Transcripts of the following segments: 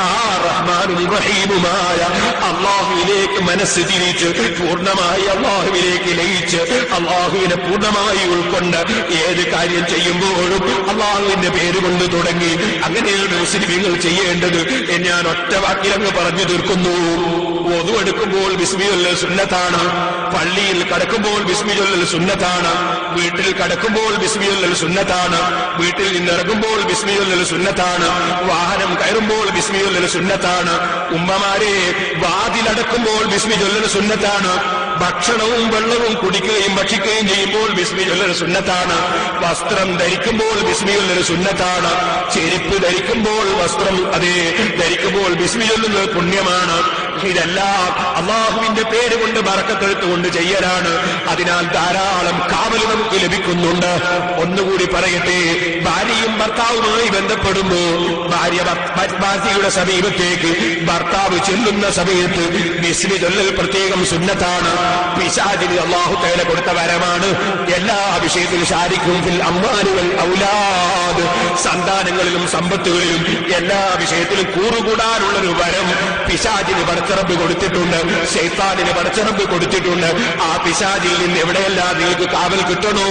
ആ റഹ്മാനും റഹീമുമായ അള്ളാഹുവിലേക്ക് മനസ്സ് തിരിച്ച് പൂർണമായി അള്ളാഹുവിലേക്ക് ലയിച്ച് അള്ളാഹുവിനെ പൂർണമായി ഉൾക്കൊണ്ട് ഏത് കാര്യം ചെയ്യുമ്പോഴും അള്ളാഹുവിന്റെ പേര് കൊണ്ട് തുടങ്ങി അങ്ങനെയാണ് മുസ്ലിമീങ്ങൾ ചെയ്യേണ്ടത് ഞാൻ ഒറ്റ വാക്കിലങ്ങ് പറഞ്ഞു തീർക്കുന്നു. ഒതുവെടുക്കുമ്പോൾ ബിസ്മിയുല്ലൽ സുന്നത്താണ് പള്ളിയിൽ കടക്കുമ്പോൾ ബിസ്മിയുല്ലൽ സുന്നത്താണ് വീട്ടിൽ കടക്കുമ്പോൾ ബിസ്മിയുല്ലൽ സുന്നത്താണ് വീട്ടിൽ നിന്നിറങ്ങുമ്പോൾ ബിസ്മിയുല്ലൽ സുന്നത്താണ് വാഹനം കയറുമ്പോൾ ബിസ്മിയുല്ലൽ സുന്നത്താണ് ഉമ്മമാരെ വാതിലടക്കുമ്പോൾ ബിസ്മി ചൊല്ലൽ സുന്നത്താണ്. ഭക്ഷണവും വെള്ളവും കുടിക്കുകയും ഭക്ഷിക്കുകയും ചെയ്യുമ്പോൾ ബിസ്മി ചൊല്ലൽ സുന്നത്താണ്. വസ്ത്രം ധരിക്കുമ്പോൾ ബിസ്മി ചൊല്ലൽ സുന്നത്താണ്. ചെരുപ്പ് ധരിക്കുമ്പോൾ വസ്ത്രം അതേ ധരിക്കുമ്പോൾ ബിസ്മി ചൊല്ലുന്നത് പുണ്യമാണ്. ഇതെല്ലാം അള്ളാഹുവിന്റെ പേര് കൊണ്ട് ബറക്കത്തെടുത്തുകൊണ്ട് ചെയ്യലാണ്. അതിനാൽ ധാരാളം കാവൽ നമുക്ക് ലഭിക്കുന്നുണ്ട്. ഒന്നുകൂടി പറയട്ടെ ഭാര്യയും ഭർത്താവുമായി ബന്ധപ്പെടുമ്പോ ഭാര്യ ഭാര്യയുടെ സമീപത്തേക്ക് ഭർത്താവ് ചെല്ലുന്ന സമയത്ത് വിസ്മി ചൊല്ലൽ പ്രത്യേകം സുന്നത്താണ്. പിശാചിന് അള്ളാഹു തേല കൊടുത്ത വരമാണ്. എല്ലാ വിഷയത്തിലും ശാരിക്കും അമ്മാനുകൾ ഔലാദ്. സന്താനങ്ങളിലും സമ്പത്തുകളിലും എല്ലാ വിഷയത്തിലും കൂറുകൂടാനുള്ളൊരു വരം പിശാചിന് പടച്ചിറപ്പ് കൊടുത്തിട്ടുണ്ട്. ഷെയ്ത്താനിന് പടച്ചിറമ്പ് കൊടുത്തിട്ടുണ്ട്. ആ പിശാചിൽ നിന്ന് എവിടെയെല്ലാം നിങ്ങൾക്ക് കാവൽ കിട്ടണോ?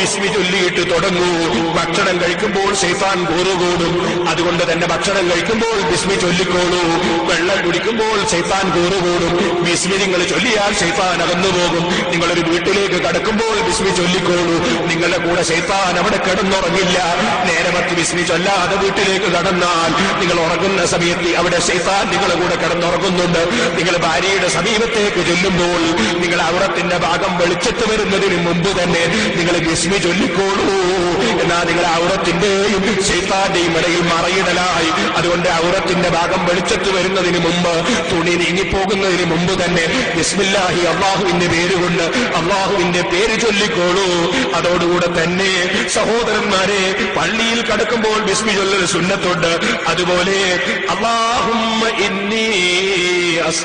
വിസ്മി ചൊല്ലിയിട്ട് തുടങ്ങൂ. ഭക്ഷണം കഴിക്കുമ്പോൾ ഷെയ്ത്താൻ കൂറുകൂടും. അതുകൊണ്ട് തന്നെ ഭക്ഷണം കഴിക്കുമ്പോൾ വിസ്മി ചൊല്ലിക്കോളൂ. വെള്ളം കുടിക്കുമ്പോൾ ഷെയ്ത്താൻ കൂറുകൂടും. വിസ്മി നിങ്ങൾ ചൊല്ലിയാൽ ഷെയ്ത്താൻ അകന്നു പോകും. നിങ്ങളൊരു വീട്ടിലേക്ക് കടക്കുമ്പോൾ വിസ്മി ചൊല്ലിക്കോളൂ. നിങ്ങളുടെ കൂടെ ഷെയ്ത്താൻ അവിടെ കിടന്നുറങ്ങില്ല. നേരെ മറ്റ് വിസ്മി ചൊല്ലാതെ വീട്ടിലേക്ക് കടന്നാൽ നിങ്ങൾ ഉറങ്ങുന്ന സമയത്ത് അവിടെ ഷെയ്ത്താൻ നിങ്ങളുടെ കൂടെ കിടന്നുറങ്ങുന്നുണ്ട് നിങ്ങൾ ഭാര്യയുടെ സമീപത്തേക്ക് ചൊല്ലുമ്പോൾ നിങ്ങൾ അവിടത്തിന്റെ ഭാഗം വെളിച്ചത്ത് വരുന്നതിന് മുമ്പ് തന്നെ നിങ്ങൾ വിസ്മി ചൊല്ലിക്കോളൂ. എന്നാൽ നിങ്ങൾ ഔറത്തിന്റെയും ശൈത്താന്റെയും ഇടയിൽ മറയിടലായി. അതുകൊണ്ട് ഔറത്തിന്റെ ഭാഗം വെളിച്ചത്ത് വരുന്നതിന് മുമ്പ് തുണി നീങ്ങിപ്പോകുന്നതിന് മുമ്പ് തന്നെ ബിസ്മില്ലാഹി അള്ളാഹുവിന്റെ പേരുകൊണ്ട് അള്ളാഹുവിന്റെ പേര് ചൊല്ലിക്കോളൂ. അതോടുകൂടെ തന്നെ സഹോദരന്മാരെ പള്ളിയിൽ കടക്കുമ്പോൾ ബിസ്മി ചൊല്ലൽ സുന്നത്തുണ്ട്. അതുപോലെ അള്ളാഹുമ്മ ഇന്നി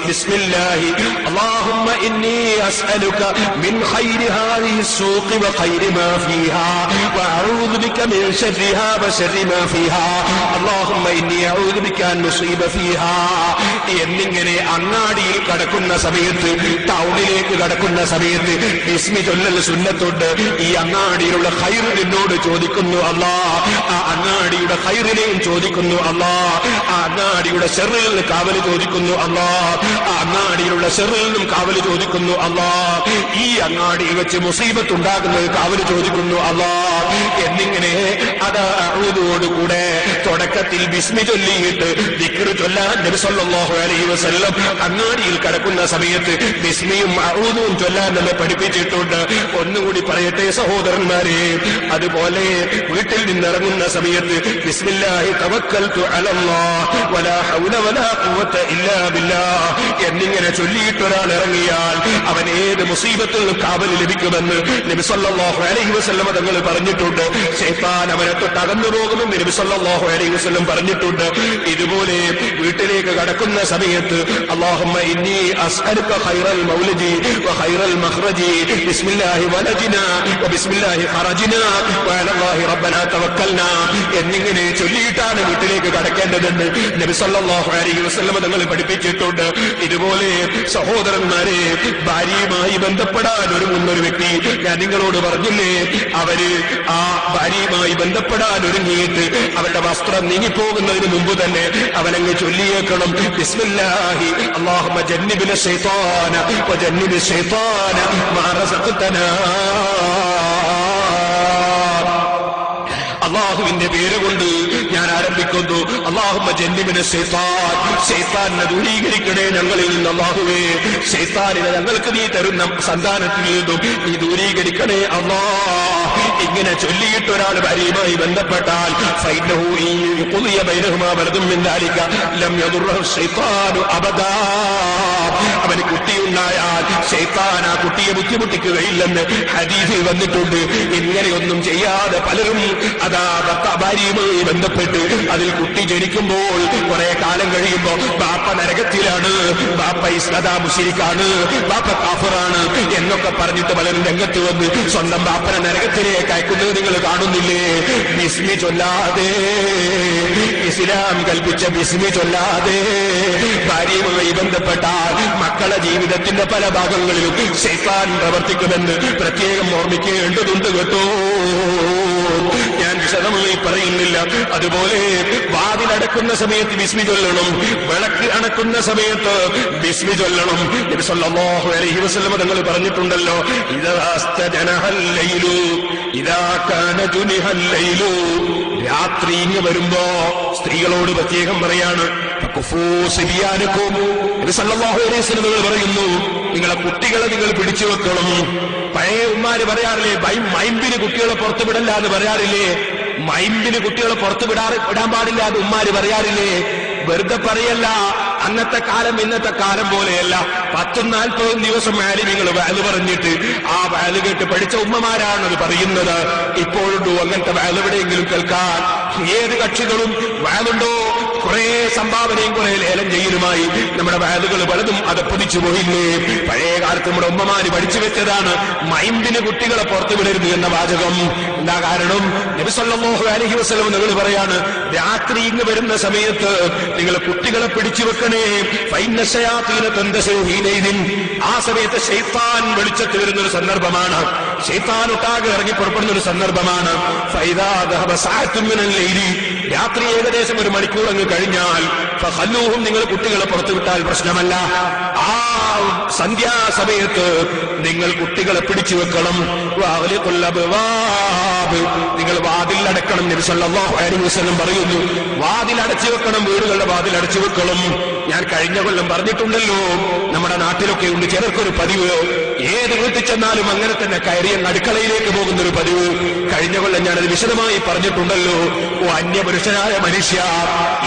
بسم الله. اللهم إني أسألك من خير هذه السوق وخير ما فيها. وأعوذ بك من شرها وشر ما فيها اللهم إني أعوذ بك أن نصيب فيها എന്നിങ്ങനെ അങ്ങാടിയിൽ കടക്കുന്ന സമയത്ത് ടൗണിലേക്ക് കടക്കുന്ന സമയത്ത് ബിസ്മി ചൊല്ലൽ സുന്നത്തുണ്ട് ഈ അങ്ങാടിയിലുള്ള ഖൈർ നിന്നോട് ചോദിക്കുന്നു അല്ലാ ആ അങ്ങാടിയുടെ ഖൈറിനെയും ചോദിക്കുന്നു അല്ലാ ആ അങ്ങാടിയുടെ ഷെറിൽ നിന്ന് കാവല് ചോദിക്കുന്നു അല്ലാ ആ അങ്ങാടിയിലുള്ള ഷെറിൽ നിന്നും കാവല് ചോദിക്കുന്നു അല്ലാ ഈ അങ്ങാടിയിൽ വെച്ച് മുസീബത്ത് ഉണ്ടാകുന്നത് കാവല് ചോദിക്കുന്നു അല്ലാ എന്നിങ്ങനെ അത് അഴുതോടുകൂടെ തുടക്കത്തിൽ ബിസ്മി ചൊല്ലിയിട്ട് വിക്രു ചൊല്ലാൻ നബി സല്ലല്ലാഹു അലൈഹി വസല്ലം അങ്ങാടിയിൽ കടക്കുന്ന സമയത്ത് ബിസ്മിയും അഴുതും ചൊല്ലാൻ നമ്മെ പഠിപ്പിച്ചിട്ടുണ്ട്. ഒന്നുകൂടി പറയട്ടെ സഹോദരന്മാരെ അതുപോലെ വീട്ടിൽ നിന്നിറങ്ങുന്ന സമയത്ത് ബിസ്മില്ലാഹി തവക്കൽതു അലല്ലാഹ് വലാ ഹൗല വലാ ഖുവത ഇല്ലാ ബില്ലാഹ് എന്നിങ്ങനെ ചൊല്ലിയിട്ട് ഒരാൾ ഇറങ്ങിയാൽ അവൻ ഏത് മുസീബത്തിൽ കാവൽ ലഭിക്കുമെന്ന് നബി സല്ലല്ലാഹു അലൈഹി വസല്ലം തങ്ങൾ പറഞ്ഞിട്ടുണ്ട്. ഷെയ്ത്താൻ അവനെ തൊട്ട് അകന്നു നബി സല്ലല്ലാഹു അലൈഹി വസല്ലം പറഞ്ഞിട്ടുണ്ട്. ഇതുപോലെ വീട്ടിലേക്ക് കടക്കുന്ന സമയത്ത് ഇന്നി ഖൈറൽ വഖൈറൽ മഖ്റജി. ബിസ്മില്ലാഹി വബിസ്മില്ലാഹി റബ്ബനാ തവക്കൽനാ. എന്നിങ്ങനെ ചൊല്ലിയിട്ടാണ് വീട്ടിലേക്ക് കടക്കേണ്ടതെന്ന് നബി സല്ലല്ലാഹു അലൈഹി വസല്ലം തങ്ങൾ പഠിപ്പിച്ചിട്ടുണ്ട്. ഇതുപോലെ സഹോദരന്മാരെ ഭാര്യയുമായി ബന്ധപ്പെടാൻ ഒരു മുന്നൊരു വ്യക്തി ഞാൻ നിങ്ങളോട് പറഞ്ഞില്ലേ? അവർ ആ ഭാര്യയുമായി ബന്ധപ്പെടാൻ ഒരുങ്ങിയിട്ട് അവരുടെ വസ്ത്രം നീങ്ങിപ്പോകുന്നതിന് മുമ്പ് തന്നെ അവനങ്ങ് ചൊല്ലിയേക്കണം. ബിസ്മില്ലാഹി അല്ലാഹുമ്മ ജന്നിബിന ശൈത്താന വജന്നിബി ശൈത്താന മാറസത്തന അള്ളാഹുവിന്റെ പേര് കൊണ്ട് ഞാൻ ആരംഭിക്കുന്നു. അള്ളാഹുമ്മ ജന്മിന് ശൈത്താനെ ദൂരീകരിക്കണേ ഞങ്ങളിൽ നിന്ന് അള്ളാഹുവേ ശൈത്താനിനെ ഞങ്ങൾക്ക് നീ തരുന്ന സന്താനത്തിൽ നിന്നും നീ ദൂരീകരിക്കണേ അള്ളാ. ഇങ്ങനെ ചൊല്ലിയിട്ട് ഒരാൾ ഭാര്യയുമായി ബന്ധപ്പെട്ടാൽ പുതിയ ബൈനഹുമാ വലതും അബദാ. അവന് കുട്ടിയുണ്ടായാൽ ശൈത്താൻ ആ കുട്ടിയെ ബുദ്ധിമുട്ടിക്കുകയില്ലെന്ന് ഹദീസിൽ വന്നിട്ടുണ്ട്. ഇങ്ങനെയൊന്നും ചെയ്യാതെ പലരും അതാ ഭാര്യയുമായി ബന്ധപ്പെട്ട് അതിൽ കുട്ടി ജനിക്കുമ്പോൾ കുറെ കാലം കഴിയുമ്പോൾ ബാപ്പ നരകത്തിലാണ് ബാപ്പ ഇസ്ലദാ മുഷിരിക്കാണ് ബാപ്പ കാഫറാണ് എന്നൊക്കെ പറഞ്ഞിട്ട് പലരും രംഗത്ത് വന്ന് സ്വന്തം ബാപ്പനെ നരകത്തിലേക്ക് അയക്കുന്നത് നിങ്ങൾ കാണുന്നില്ലേ? ബിസ്മി ചൊല്ലാതെ. ഇസ്ലാം കൽപ്പിച്ച ബിസ്മി ചൊല്ലാതെ. ഭാര്യയുമായി ബന്ധപ്പെട്ട മക്കളെ ജീവിതത്തിന്റെ പല ഭാഗങ്ങളിലും ശൈത്താൻ പ്രവർത്തിക്കുമെന്ന് പ്രത്യേകം ഓർമ്മിക്കേണ്ടതുണ്ട് കേട്ടോ. ഞാൻ വിശദമായി പറയുന്നില്ല. അതുപോലെ വാതിലടക്കുന്ന സമയത്ത് ബിസ്മി ചൊല്ലണം. വിളക്ക് അണക്കുന്ന സമയത്ത് ബിസ്മി ചൊല്ലണം. നബി സല്ലല്ലാഹു അലൈഹി വസല്ലം തങ്ങൾ പറഞ്ഞിട്ടുണ്ടല്ലോ രാത്രി ഇങ്ങ് വരുമ്പോ സ്ത്രീകളോട് പ്രത്യേകം പറയാണ് പറയുന്നു നിങ്ങളെ കുട്ടികളെ നിങ്ങൾ പിടിച്ചു വെക്കണം. പഴയ ഉമ്മാര് പറയാറില്ലേ മൈമ്പിന് കുട്ടികളെ പുറത്തുവിടല്ല എന്ന് പറയാറില്ലേ മൈമ്പിന് കുട്ടികളെ പുറത്തു വിടാറ് വിടാൻ പാടില്ല അത് ഉമ്മാര് പറയാറില്ലേ? വെറുതെ പറയല്ല. അന്നത്തെ കാലം ഇന്നത്തെ കാലം പോലെയല്ല. പത്തും നാൽപ്പതും ദിവസം നിങ്ങൾ വാൽ പറഞ്ഞിട്ട് ആ വാൽ കേട്ട് പഠിച്ച ഉമ്മമാരാണ് അത് പറയുന്നത്. ഇപ്പോഴുണ്ടോ അങ്ങനത്തെ വാൽ എവിടെയെങ്കിലും കേൾക്കാൻ? ഏത് കക്ഷികളും വാലുണ്ടോ? കുറെ സംഭാവനയും കുറെ ലേലം ചെയ്യലുമായി നമ്മുടെ വയലുകൾ പലതും അത് പൊതിച്ചു പോയില്ലേ? പഴയ കാലത്ത് നമ്മുടെ ഉമ്മമാര് പഠിച്ചു വെച്ചതാണ് മൈമ്പിന് കുട്ടികളെ പുറത്തു വിടരുത് എന്ന വാചകം. എന്താ കാരണം? നബിസല്ലാഹു അലഹി വസ്ലം നിങ്ങൾ പറയാണ് രാത്രി ഇങ്ങ് വരുന്ന സമയത്ത് നിങ്ങൾ കുട്ടികളെ പിടിച്ചു വെക്കണേ. ഫൈനശയാത്തീന തന്തശീനൈദിൻ ആ സമയത്ത് ഷെയ്ത്താൻ വെളിച്ചത്ത് വരുന്ന ഒരു സന്ദർഭമാണ്. ഷെയ്ത്താൻ ഒട്ടാകെ ഇറങ്ങി പുറപ്പെടുന്ന ഒരു സന്ദർഭമാണ് രാത്രി ഏകദേശം ഒരു മണിക്കൂർ അങ്ങ് കഴിഞ്ഞാൽ ഹല്ലൂഹും നിങ്ങൾ കുട്ടികളെ പുറത്തുവിട്ടാൽ പ്രശ്നമല്ല. ആ സന്ധ്യാസമയത്ത് നിങ്ങൾ കുട്ടികളെ പിടിച്ചു വെക്കണം. വാതിലുൽ അബ്വാബ്. നിങ്ങൾ വാതിൽ അടക്കണം നബി സല്ലല്ലാഹു അലൈഹി വസല്ലം പറയുന്നു. വാതിൽ അടച്ചു വെക്കണം വീടുകളുടെ വാതിൽ അടച്ചു വെക്കണം. ഞാൻ കഴിഞ്ഞ കൊല്ലം പറഞ്ഞിട്ടുണ്ടല്ലോ നമ്മുടെ നാട്ടിലൊക്കെ ഉണ്ട് ചിലർക്കൊരു പതിവ്. ഏത് വീട്ടിൽ ചെന്നാലും അങ്ങനെ തന്നെ കയറിയ നടുക്കളയിലേക്ക് പോകുന്ന ഒരു പതിവ്. കഴിഞ്ഞ കൊല്ലം ഞാനത് വിശദമായി പറഞ്ഞിട്ടുണ്ടല്ലോ. ഓ അന്യപുരുഷനായ മനുഷ്യ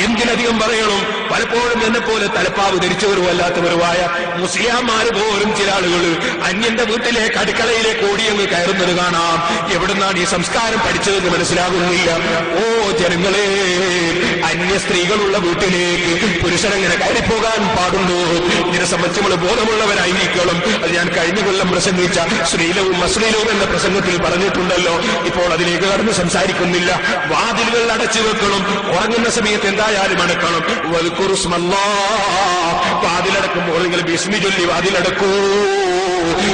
എന്തിനധികം പറയണം? പലപ്പോഴും എന്നെ പോലെ തലപ്പാവ് ധരിച്ചവരുമല്ലാത്തവരുമായ മുസ്ലിയാമാര് പോലും ചില ആളുകൾ അന്യന്റെ വീട്ടിലേക്ക് അടുക്കളയിലേക്ക് ഓടിയങ്ങ് കയറുന്നത് കാണാം. എവിടുന്നാണ് ഈ സംസ്കാരം പഠിച്ചതെന്ന് മനസ്സിലാകുന്നില്ല. ഓ ജനങ്ങളെ അന്യ സ്ത്രീകളുള്ള വീട്ടിലേക്ക് പുരുഷനങ്ങനെ കയറിപ്പോകാൻ പാടുന്നു ഇതിനെ സംബന്ധിച്ച് നമ്മൾ ബോധമുള്ളവരായിരിക്കണം. അത് ഞാൻ കഴിഞ്ഞ കൊല്ലം പ്രസംഗിച്ച ശ്രീലവും അശ്ലീലവും എന്ന പ്രസംഗത്തിൽ പറഞ്ഞിട്ടുണ്ടല്ലോ. ഇപ്പോൾ അതിലേക്ക് കടന്ന് സംസാരിക്കുന്നില്ല. വാതിലുകൾ അടച്ചു വെക്കണം. ഉറങ്ങുന്ന സമയത്ത് എന്തായാലും അടക്കണം. വാതിലടക്കുമ്പോൾ നിങ്ങൾ ബിസ്മി ചൊല്ലി വാതിലടക്കൂ.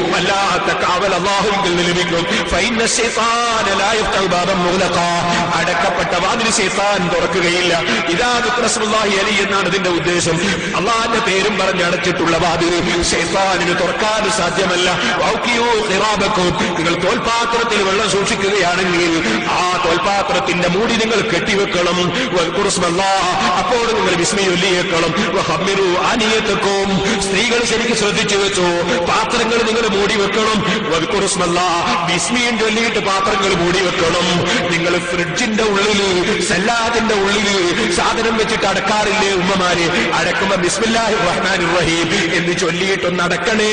വല്ലാത്ത കാവൽ അള്ളാഹുവിൽ നിന്ന് ലഭിക്കും. അടക്കപ്പെട്ട വാതിൽ ശൈത്താൻ തുറക്കുകയില്ല. ഇതാ റസൂലുള്ളാഹി അലി എന്നാണ് ഇതിന്റെ ഉദ്ദേശം. അള്ളാഹിന്റെ പേരും പറഞ്ഞ് അടച്ചിട്ടുള്ള വാതിൽ ശൈത്താനിന് തുറക്കാൻ സാധ്യമല്ല. നിങ്ങൾ തോൽപാത്രത്തിൽ വെള്ളം സൂക്ഷിക്കുകയാണെങ്കിൽ ആ തോൽപാത്രത്തിന്റെ മൂടി നിങ്ങൾ കെട്ടിവെക്കണം. അപ്പോൾ നിങ്ങൾ വിസ്മയൊല്ലിയേക്കണം ആനിയത്തക്കും സ്ത്രീകൾ ശരിക്കും ശ്രദ്ധിച്ചു വെച്ചു? പാത്രങ്ങൾ നിങ്ങൾ മൂടി വെക്കണം. വൽക്കുറുസ്മല്ല വിസ്മിയും ചൊല്ലിയിട്ട് പാത്രങ്ങൾ മൂടി വെക്കണം. നിങ്ങൾ ഫ്രിഡ്ജിന്റെ ഉള്ളിൽ സല്ലാദിന്റെ ഉള്ളിൽ സാധനം വെച്ചിട്ട് അടക്കാറില്ലേ ഉമ്മമാര്? അടക്കുമ്പോ ബിസ്മില്ലാഹി റഹ്മാൻ റഹീം എന്ന് ചൊല്ലിയിട്ടൊന്ന് അടക്കണേ.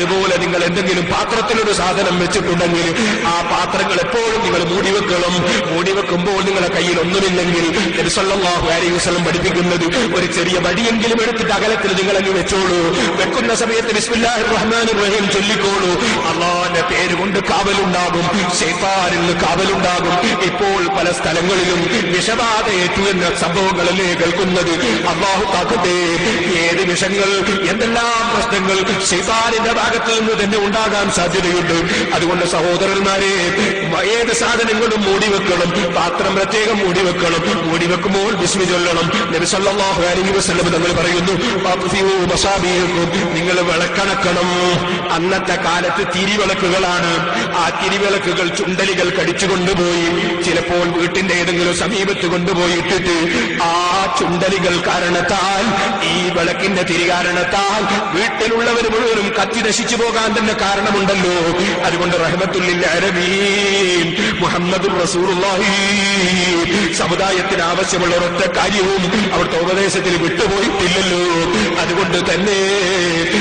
അതുപോലെ നിങ്ങൾ എന്തെങ്കിലും പാത്രത്തിലൊരു സാധനം വെച്ചിട്ടുണ്ടെങ്കിൽ ആ പാത്രങ്ങൾ എപ്പോഴും നിങ്ങൾ മൂടി വെക്കണം. മൂടി വെക്കുമ്പോൾ നിങ്ങളുടെ കയ്യിൽ ഒന്നുമില്ലെങ്കിൽ നബി സല്ലല്ലാഹു അലൈഹി പഠിപ്പിക്കുന്നത് ഒരു ചെറിയ വടിയെങ്കിലും എടുത്തിട്ട് അകലത്തിൽ നിങ്ങൾ അങ്ങ് വെച്ചോളൂ. വെക്കുന്ന സമയത്ത് റഹ്മാനിർ റഹീം ചൊല്ലിക്കോളൂ. അള്ളാന്റെ പേര് കൊണ്ട് കാവലുണ്ടാകും. നിന്ന് കാവലുണ്ടാകും. ഇപ്പോൾ പല സ്ഥലങ്ങളിലും വിഷബാധയേറ്റു എന്ന സംഭവങ്ങളല്ലേ കേൾക്കുന്നത്. അള്ളാഹു കാക്കട്ടെ ഏത് വിഷങ്ങൾ എന്തെല്ലാം പ്രശ്നങ്ങൾ ശൈത്താനിന്റെ ഭാഗത്ത് നിന്ന് തന്നെ ഉണ്ടാകാൻ സാധ്യതയുണ്ട്. അതുകൊണ്ട് സഹോദരന്മാരെ ഏത് സാധനങ്ങളും മൂടി വെക്കണം. പാത്രം പ്രത്യേകം മൂടി വെക്കണം. മൂടി വെക്കുമ്പോൾ ബിസ്മി ചൊല്ലണം. നബി സല്ലല്ലാഹു അലൈഹി വസല്ലം തങ്ങൾ പറയുന്നു. നിങ്ങൾ വിളക്കണക്കണം. അന്നത്തെ കാലത്ത് തിരിവിളക്കുകളാണ്. ആ തിരിവിളക്കുകൾ ചുണ്ടലികൾ കടിച്ചു കൊണ്ടുപോയി ചിലപ്പോൾ വീട്ടിന്റെ ഏതെങ്കിലും സമീപത്ത് കൊണ്ടുപോയി ഇട്ടിട്ട് ആ ചുണ്ടലികൾ കാരണത്താൽ ഈ വിളക്കിന്റെ തിരി കാരണത്താൽ വീട്ടിലുള്ളവർ മുഴുവനും കത്തി നശിച്ചു പോകാൻ തന്നെ കാരണമുണ്ടല്ലോ. അതുകൊണ്ട് മുഹമ്മദ് സമുദായത്തിന് ആവശ്യമുള്ള ഒരൊറ്റ കാര്യവും അവിടുത്തെ ഉപദേശത്തിൽ വിട്ടുപോയിട്ടില്ലല്ലോ. അതുകൊണ്ട് തന്നെ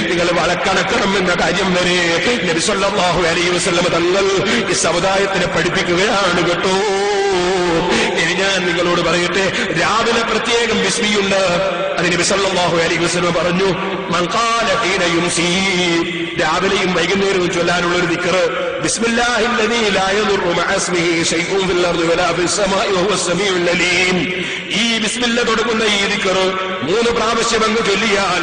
നിങ്ങൾ വളക്കണക്കണം എന്ന കാര്യം വരെ നബി സല്ലല്ലാഹു അലൈഹി വസല്ലം തങ്ങൾ ഈ സമുദായത്തിനെ പഠിപ്പിക്കുകയാണ് കേട്ടോ. ഞാൻ നിങ്ങളോട് പറയട്ടെ. രാവിലെ പ്രത്യേകം വിസ്മിയുണ്ട്. അതിന് ബിസല്ലാഹു അലി വസ്ലമ പറഞ്ഞു മങ്കാല ഹീന യുംസീ. രാവിലെയും വൈകുന്നേരവും ചൊല്ലാനുള്ള ഒരു ദിക്കറ് ഈ ബിസ്മില്ല തുടങ്ങുന്ന ഈ ദിക്കറ് മൂന്ന് പ്രാവശ്യം അങ്ങ് ചൊല്ലിയാൽ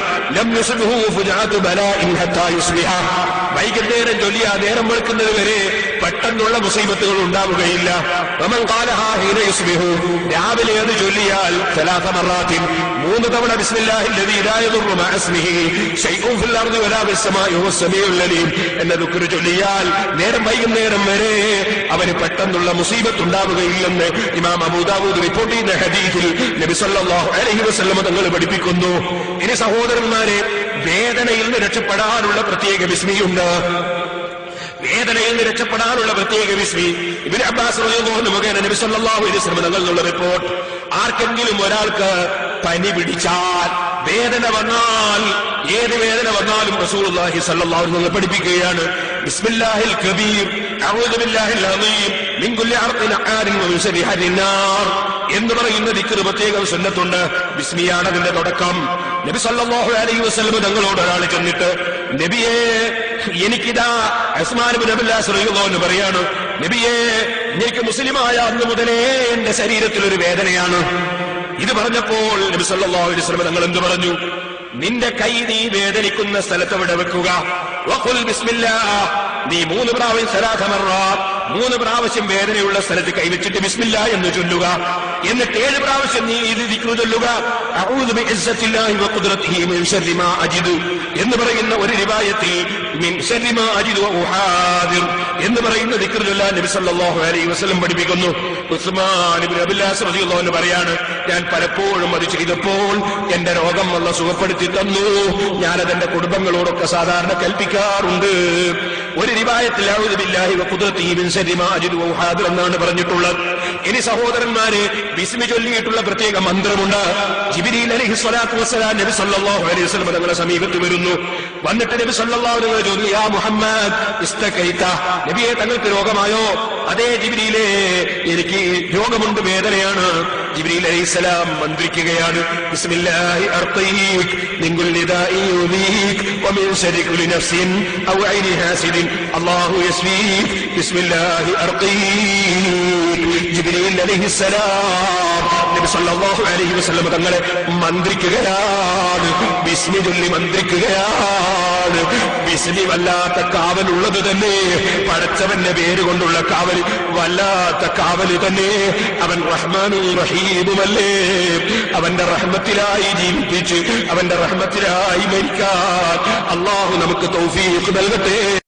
വൈകുന്നേരം ചൊല്ലിയാ നേരം വെളുക്കുന്നത് വരെ പെട്ടെന്നുള്ള മുസീബത്തുകൾ ഉണ്ടാവുകയില്ല. നമ്മൾ കാലഹാഹീനയുസ്ബിഹു രാവിലെ അത് ചൊല്ലിയാൽ സലാസമറാത്തിൻ മൂന്ന് തവണ എന്ന ദുഃഖിന് ചൊല്ലിയാൽ നേരം വൈകുന്നേരം വരെ അവന് പെട്ടെന്നുള്ള മുസീബത്ത് ഉണ്ടാവുകയില്ലെന്ന് ഇമാം അബൂദാബൂദ് റിപ്പോർട്ട് ചെയ്യുന്ന നബി നബിസല്ലാഹു അലഹി വസ്ലമ തങ്ങൾ പഠിപ്പിക്കുന്നു. ഇനി സഹോദരന്മാരെ വേദനയിൽ നിന്ന് രക്ഷപ്പെടാനുള്ള പ്രത്യേക വിസ്മിയുണ്ട്. വേദനയിൽ നിന്ന് രക്ഷപ്പെടാനുള്ള പ്രത്യേക വിസ്മി. ഇബിൻ അബ്ബാസ് മുഖേന നബി സല്ലല്ലാഹു അലൈഹി റിപ്പോർട്ട്. ആർക്കെങ്കിലും ഒരാൾക്ക് പനി പിടിച്ചാൽ വേദന വന്നാൽ ഏത് വേദന വന്നാലും റസൂലുള്ളാഹി സല്ലല്ലാഹു അലൈഹി വസല്ലം പഠിപ്പിക്കുകയാണ്. ബിസ്മില്ലാഹിൽ കബീർ അഊദു ബില്ലാഹിൽ അളീം മിൻ കുല്ലി അർദിൻ ആരിൻ മിൻ ശർരി ഹരിന്നാർ എന്ന് പറയുന്ന ദിക്ർ പ്രത്യേകം സുന്നത്തുണ്ട്. ബിസ്മിയാണ് അതിന്റെ തുടക്കം. നബി സല്ലാഹു അലൈഹി വസല്ലം തങ്ങളോട് ഒരാൾ ചെന്നിട്ട് നബിയെ എനിക്കിതാ അസ്മാനബ് എന്ന് പറയാണ് നബിയെ എനിക്ക് മുസ്ലിമായ അന്ന് മുതലേ എന്റെ ശരീരത്തിൽ ഒരു വേദനയാണ്. ഇത് പറഞ്ഞപ്പോൾ നബി സല്ലാഹു അലൈഹി വസല്ലം തങ്ങൾ എന്ത് പറഞ്ഞു? നിന്റെ കൈ നീ വേദനിക്കുന്ന സ്ഥലത്ത് അവിടെ വെക്കുക. നീ മൂന്ന് പ്രാവശ്യം സലാസ മർറാത്ത് മൂന്ന് പ്രാവശ്യം വേദനയുള്ള സ്ഥലത്ത് കൈവച്ചിട്ട് ബിസ്മില്ല എന്ന് ചൊല്ലുക. എന്നിട്ട് ഏഴ് പ്രാവശ്യം നീ ഇത് ചൊല്ലുക. എന്ന് പറയുന്ന ഒരു രിവായത്തിൽ എന്ന് പറയുന്ന ചൊല്ലാൻ നബി സല്ലല്ലാഹു അലൈഹി വസല്ലം പഠിപ്പിക്കുന്നു. ഉസ്മാൻ ഇബ്നു പറയാണ് ഞാൻ പലപ്പോഴും അത് ചെയ്തപ്പോൾ എന്റെ രോഗം വല്ല സുഖപ്പെടുത്തി തന്നു. ഞാനത് എന്റെ കുടുംബങ്ങളോടൊക്കെ സാധാരണ കൽപ്പിക്കാറുണ്ട്. ഒരു എന്നാണ് പറഞ്ഞിട്ടുള്ളത്. ഇനി സഹോദരന്മാരെ ബിസ്മി ചൊല്ലിയിട്ടുള്ള പ്രത്യേക മന്ത്രമുണ്ട്. ജിബിരിൽ അലഹി സ്വലാത്തു വസ്സലാം നബി സല്ലല്ലാഹു അലൈഹി വസല്ലം തങ്ങളുടെ സമീപത്ത് വരുന്നു. വന്നിട്ട് നബി അലൈഹി വസല്ലം ചോദിച്ചു യാ മുഹമ്മദ് നബിയെ തങ്ങൾക്ക് രോഗമായോ? അതേ ജിബിരിയിലെ എനിക്ക് രോഗമുണ്ട് വേദനയാണ്. ജിബ്രീൽ അലൈഹിസ്സലാം മന്ത്രിക്കുകയാണ്. ബിസ്മില്ലാഹി അർഖീക് മിൻ കുല്ലി ദാഇ വമിൻ ശർരി കുല്ലി നഫ്സിൻ ഔ ഐനി ഹാസിദിൻ. അല്ലാഹു യസ്ഫീക് ബിസ്മില്ലാഹി അർഖീക് ജിബ്രീൽ അലൈഹിസ്സലാം നബി സല്ലല്ലാഹു അലൈഹി വസല്ലം തങ്ങളെ മന്ത്രിക്കുകയാണ്. ബിസ്മി ചൊല്ലി മന്ത്രിക്കുകയാണ്. ബിസ്മി വല്ലാത്ത കാവലുള്ളത് തന്നെ. പടച്ചവന്റെ പേര് കൊണ്ടുള്ള കാവൽ വല്ലാത്ത കാവൽ തന്നെ. അവൻ റഹ്മാനും റഹീമുമല്ലേ. അവന്റെ റഹ്മത്തിലായി ജീവിപ്പിച്ച് അവന്റെ റഹ്മത്തിലായി മരിക്കാൻ അള്ളാഹു നമുക്ക് തൗഫീഖ് നൽകട്ടെ.